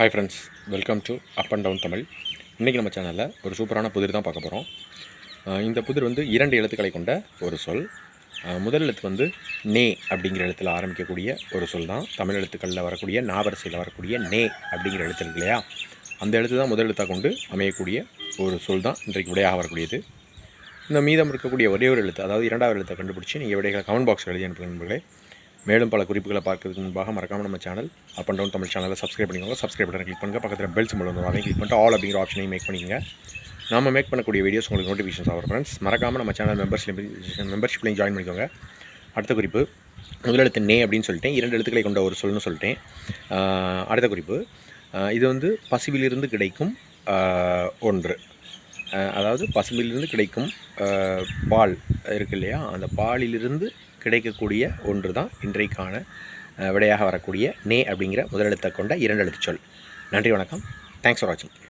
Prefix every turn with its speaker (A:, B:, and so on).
A: Hi friends welcome to up and down Tamil இன்றைக்கி நம்ம சேனலில் ஒரு சூப்பரான புதிர் தான் பார்க்க போகிறோம் இந்த புதிர் வந்து இரண்டு எழுத்துக்களை கொண்ட ஒரு சொல். முதல் எழுத்து வந்து நே அப்படிங்கிற எழுத்தில் ஆரம்பிக்கக்கூடிய ஒரு சொல் தான். தமிழ் எழுத்துக்களில் வரக்கூடிய நாவரிசையில் வரக்கூடிய நே அப்படிங்கிற எழுத்து இருக்கு இல்லையா? அந்த எழுத்து தான் முதல் எழுத்தாக கொண்டு அமையக்கூடிய ஒரு சொல் தான் இன்றைக்கு விடையாக வரக்கூடியது. இந்த மீதம் இருக்கக்கூடிய ஒரே ஒரு எழுத்து அதாவது இரண்டாவது எழுத்தை கண்டுபிடிச்சி நீங்கள் விடைகளை கமெண்ட் பாக்ஸில் எழுதி அனுப்புங்க நண்பர்களே. மேலும் பல குறிப்புகளை பார்க்கறதுக்கு முன்பாக மறக்காமல் நம்ம channel up and down Tamil சேனலில் சப்ஸ்கிரைப் பண்ணிக்கோங்க. சப்ஸ்கிரைப் பட்டன் கிளிக் பண்ணுங்கள் பக்கத்தில் பெல் சிம்பிள் வந்து அதையும் கிளிக் பண்ணிட்டு ஆல் அப்படிங்கிற ஆப்ஷனையும் மேக் பண்ணிக்கோங்க. நாம மேக் பண்ணக்கூடிய வீடியோஸ் உங்களுக்கு நோட்டிஃபிகேஷன்ஸ் ஆகும் ஃப்ரெண்ட்ஸ் மறக்காமல் நம்ம சேனல் மெம்பர்ஷிப் மெம்பர்ஷிப்லையும் ஜாயின் பண்ணிக்கோங்க. அடுத்த குறிப்பு முதல் எழுத்து நே அப்படின்னு சொல்லிட்டேன். இரண்டு எழுத்துக்களை கொண்ட ஒரு சொல்லுன்னு சொல்லிட்டேன். அடுத்த குறிப்பு இது வந்து பசுவிலிருந்து கிடைக்கும் ஒன்று. அதாவது பசுமையிலிருந்து கிடைக்கும் பால் இருக்கு இல்லையா? அந்த பாலிலிருந்து கிடைக்கக்கூடிய ஒன்று தான் இன்றைக்கான விடையாக வரக்கூடிய நே அப்படிங்கிற முதலெழுத்தை கொண்ட இரண்டு எழுத்து சொல். நன்றி வணக்கம். தேங்க்ஸ் ஃபார் வாட்சிங்